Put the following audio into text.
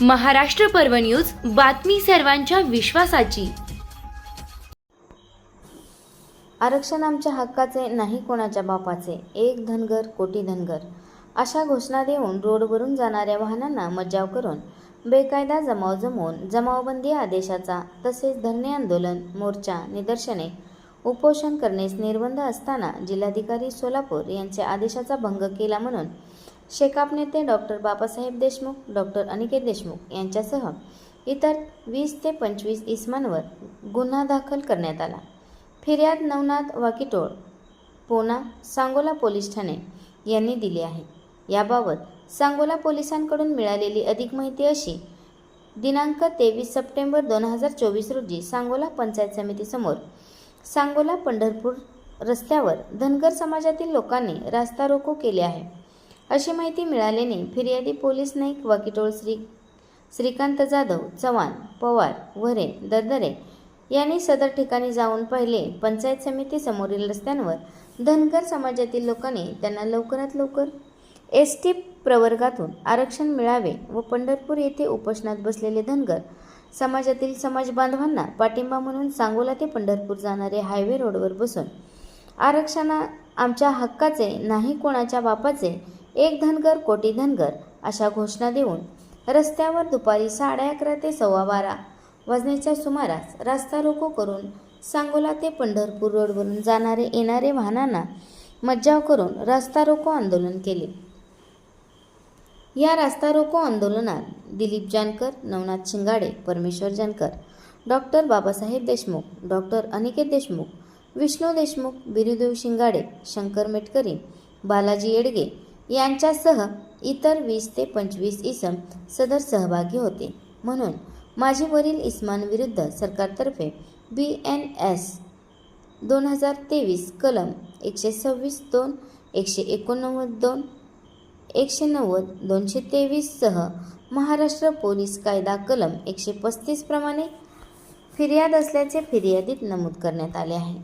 महाराष्ट्र पर्व न्यूज बातमी सर्वांच्या विश्वासाची. आरक्षण आमच्या हक्काचे नाही कोणाच्या बापाचे. एक धनगर कोटी धनगर. अशा घोषणा देऊन रोडवरून जाणाऱ्या वाहनांना मज्जाव करून बेकायदा जमाव जमवून जमावबंदी आदेशाचा तसेच धरणे आंदोलन मोर्चा निदर्शने उपोषण करण्यास निर्बंध असताना जिल्हाधिकारी सोलापूर यांच्या आदेशाचा भंग केला म्हणून शेकाप नेते डॉक्टर बाबासाहेब देशमुख डॉक्टर अनिकेत देशमुख यांच्यासह इतर वीस ते पंचवीस इसमांवर गुन्हा दाखल करण्यात आला. फिर्याद नवनाथ वाकिटोळ पोना सांगोला पोलीस ठाणे यांनी दिली आहे. याबाबत सांगोला पोलिसांकडून मिळालेली अधिक माहिती अशी दिनांक तेवीस सप्टेंबर दोन हजार चोवीस रोजी सांगोला पंचायत समितीसमोर सांगोला पंढरपूर रस्त्यावर धनगर समाजातील लोकांनी रास्ता रोको केले आहे. अशी माहिती मिळाल्याने फिर्यादी पोलीस नाईक वाकिटोळ श्री श्रीकांत जाधव चव्हाण पवार वरे ददरे यांनी सदर ठिकाणी जाऊन पाहिले. पंचायत समिती समोरील रस्त्यांवर धनगर समाजातील लोकांनी त्यांना लवकरात लवकर एस टी प्रवर्गातून आरक्षण मिळावे व पंढरपूर येथे उपोषणात बसलेले धनगर समाजातील समाज बांधवांना पाठिंबा म्हणून सांगोला ते पंढरपूर जाणारे हायवे रोडवर बसून आरक्षणा आमच्या हक्काचे नाही कोणाच्या बापाचे एक धनगर कोटी धनगर अशा घोषणा देऊन रस्त्यावर दुपारी साडे अकरा ते सव्वा बारा वाजण्याच्या सुमारास रस्ता रोको करून सांगोला ते पंढरपूर रोडवरून जाणारे येणारे वाहनांना मज्जाव करून रस्ता रोको आंदोलन केले. या रास्ता रोको आंदोलनात दिलीप जानकर नवनाथ शिंगाडे परमेश्वर जानकर डॉक्टर बाबासाहेब देशमुख डॉक्टर अनिकेत देशमुख विष्णू देशमुख बिरुदेव शिंगाडे शंकर मेटकरी बालाजी येडगे यांच्यासह इतर वीस ते पंचवीस इसम सदर सहभागी होते. म्हणून माझी वरील इस्मांविरुद्ध सरकारतर्फे बी एन एस दोन हजार तेवीस कलम एकशे सव्वीस दोन एकशे एकोणनव्वद दोन एकशे नव्वद दोनशे तेवीससह महाराष्ट्र पोलीस कायदा कलम एकशे पस्तीसप्रमाणे फिर्याद असल्याचे फिर्यादीत नमूद करण्यात आले आहे.